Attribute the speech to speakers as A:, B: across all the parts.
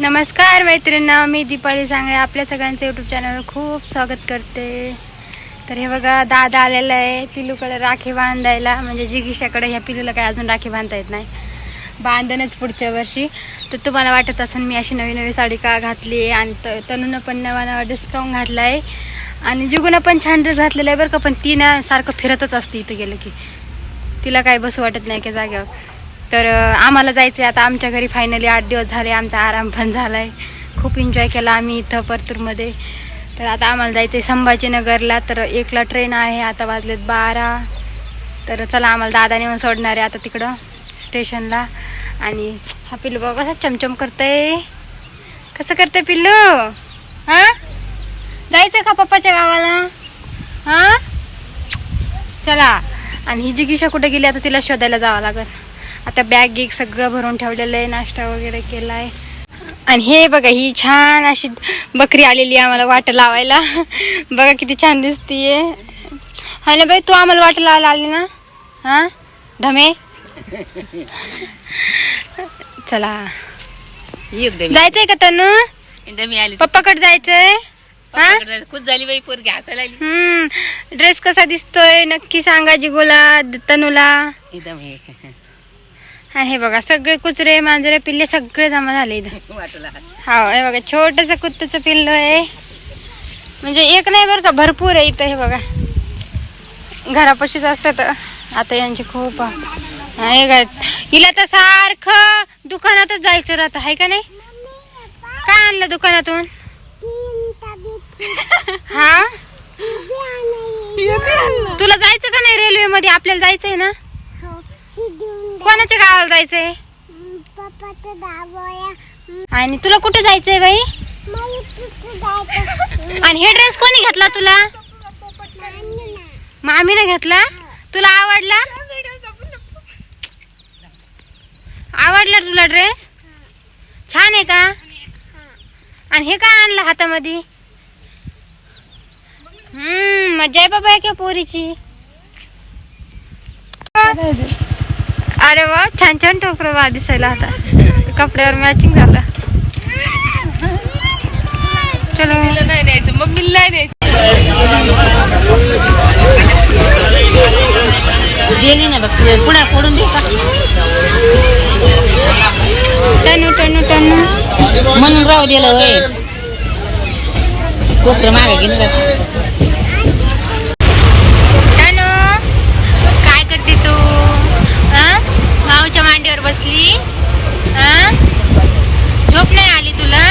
A: नमस्कार मैत्रिणींना मी दीपाली सांगळे आपल्या सगळ्यांचं यूट्यूब चॅनलवर खूप स्वागत करते. तर हे बघा दादा आलेला आहे पिलूकडे राखी बांधायला. म्हणजे जिगीशाकडे ह्या पिलूला काय अजून राखी बांधता येत नाही. बांधणच पुढच्या वर्षी. तर तुम्हाला वाटत असेल मी अशी नवी नवी साडी का घातली आहे? आणि त तनूनं पण नवा नवा डिस्काउंट घातला आहे आणि जिगूनं पण छान ड्रेस घातलेला आहे बरं का पण ती ना सारखं फिरतच असते इथं गेलं की. तिला काय बसू वाटत नाही की जाग्यावर तर आम्हाला जायचं आहे आता आमच्या घरी फायनली आठ दिवस झाले आमचा आराम पण झाला आहे खूप एन्जॉय केला आम्ही इथं परतूरमध्ये. तर आता आम्हाला जायचं आहे संभाजीनगरला. तर एकला ट्रेन आहे आता वाजलेत बारा. तर चला आम्हाला दादा नेऊन सोडणार आहे आता तिकडं स्टेशनला आणि हा पिल्लू बघा कसा चमचम करतंय. कसं करते पिल्लू? हां? जायचं का पप्पाच्या गावाला? हां? चला. आणि ही जिगीशा कुठे गेली? आता तिला शोधायला जावं लागेल. आता बॅग गिग सगळं भरून ठेवलेलं आहे नाश्ता वगैरे केला आहे आणि हे बघा ही छान अशी बकरी आलेली आहे आम्हाला वाट लावायला. बघा किती छान दिसतीये. हा ना बाई तू आम्हाला वाट लावायला आली ना? हां? धमे? चला. जायचंय का तनु? पप्पाकडे जायचंय?
B: खुश झाली बाई पोरगी हसायला
A: हम्म. ड्रेस कसा दिसतोय? नक्की सांगा जिगोला तनुला.
B: एकदम हे
A: हा हे बघा सगळे कुत्रे मांजरे पिल्ले सगळे जमा झाले इथं.
B: वाटला
A: हा हे बघा छोटस कुत्तचं पिल्ल आहे. म्हणजे एक नाही बरं का भरपूर आहे इथं हे बघा. घरापाशीच असतात आता यांची खूप. हा, हे काय हिला तर सारखं दुकानातच जायचं राहतं आहे का नाही? काय आणलं दुकानातून? हा? तुला जायचं का नाही रेल्वे मध्ये आपल्याला जायचंय ना? कोणाच्या गावाला जायचंय? आणि तुला कुठे जायचंय बाई? आणि हे ड्रेस कोणी घेतला तुला? मामीने घेतला? तुला आवडला? आवडला तुला ड्रेस छान आहे का? आणि हे काय आणलं हातामध्ये? हम्म मजा आहे बाबा क्या पोरीची. अरे वा छान छान टोकर वा दिसायला आता. कपड्यावर मॅचिंग झालं. चलो.
B: नाही न्यायचं मम्मीला नाही न्यायचं गेली ना बघ पुढे पडून दे का?
A: टनू टनू टनू.
B: म्हणून राहू दिलं होय. कोपरं मागे गेलं
A: बसली हा? झोप नाही आली तुला?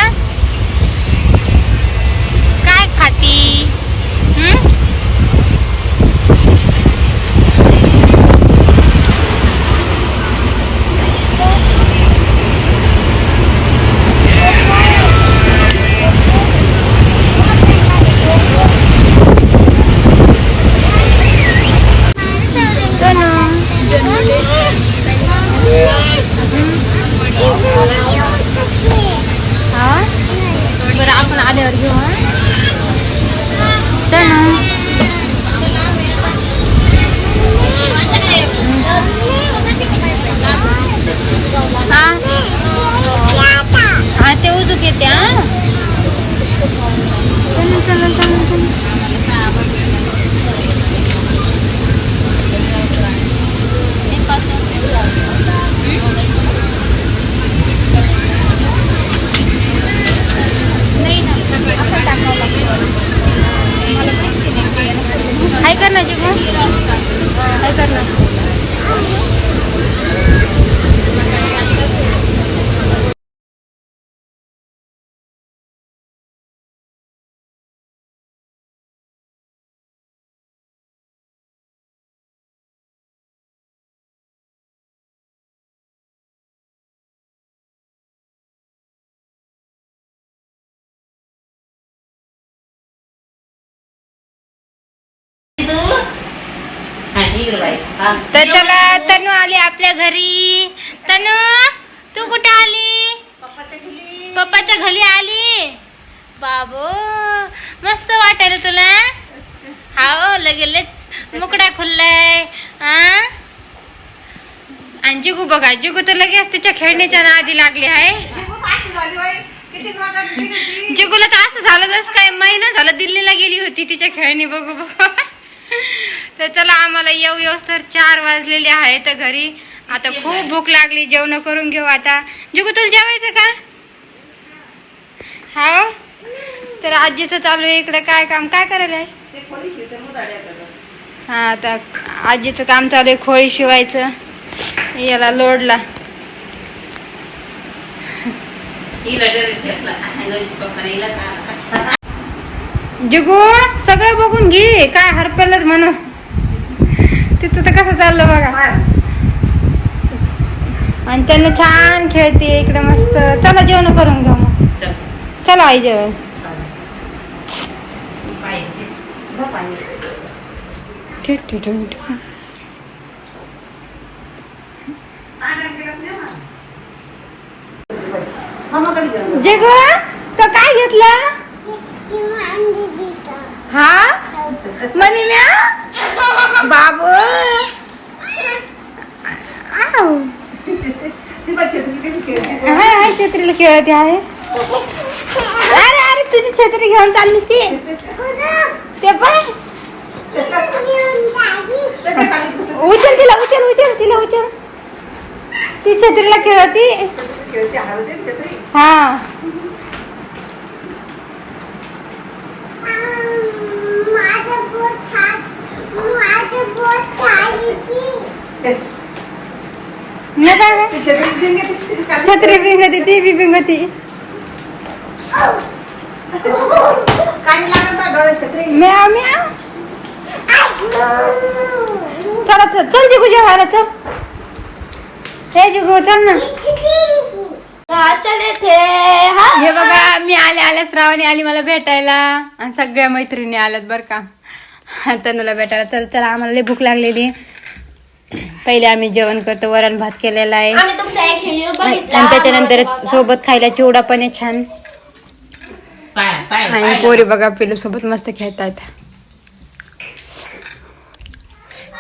A: आल्यावर घेऊ तर ना हा हा ते उजूक येते हा चल चल चल चल काय करणार जिगू काय करणार तर चला तनू आली आपल्या घरी. तनू तू कुठे आली? पप्पाच्या घरी. आली? बाबो मस्त वाटायला तुला. हाव लगेच मुकडा खुललाय. हा आणि जिगू बघा जिगू तर लगेच तिच्या खेळण्याच्या नादी लागली आहे. जिगूला तर असं झालं जसं काय? महिना झाला दिल्लीला गेली होती तिच्या खेळणी बघू बघू. तर चला आम्हाला येऊ येऊस तर चार वाजलेले आहे तर घरी. आता खूप भूक लागली जेवण करून घेऊ आता. जिगू तुला जेवायचं का? हा? तर आजीचं चालू आहे इकडे काय काम? काय करायला आहे हा आता आजीचं काम चालू आहे खोळी शिवायचं. याला लोडला. जिगू सगळं बघून घे. काय हरपलच म्हणून. तिचं तर कसं चाललं बघा. आणि त्यांना छान खेळते इकडे मस्त. चला जेवण करून घेऊ मग.
C: चल.
A: चला आई जेवण. ठीक. जिगू तो काय घेतला? हा? मनी म्या बाबू. हा हा छत्रीला खेळते आहे. अरे अरे तुझी छत्री घेऊन चालली ती. ते पण उचल तिला उचल उचल तिला उचल. ती छत्रीला खेळती. हा. काय छत्री बिंगती ती बी बिंगती म्या म्या चला चल चल जिगू जेवायला चल हे जिगू चल ना हे बघा मी आले आल्या श्रावणी आली मला भेटायला आणि सगळ्या मैत्रिणी आल्यात बर का तनूला भेटायला तर चला आम्हाला लई भूक लागलेली पहिले आम्ही जेवण करतो वरण भात केलेला आहे.
B: आम्ही तुमचा एक व्हिडिओ
A: आणि त्याच्यानंतर सोबत खायला चिवडा पण आहे छान. आणि पोरी बघा पिलू सोबत मस्त खेळतात.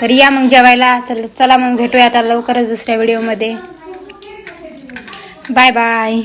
A: तर या मग जेवायला. चल चला मग भेटूया आता लवकरच दुसऱ्या व्हिडिओमध्ये बाय बाय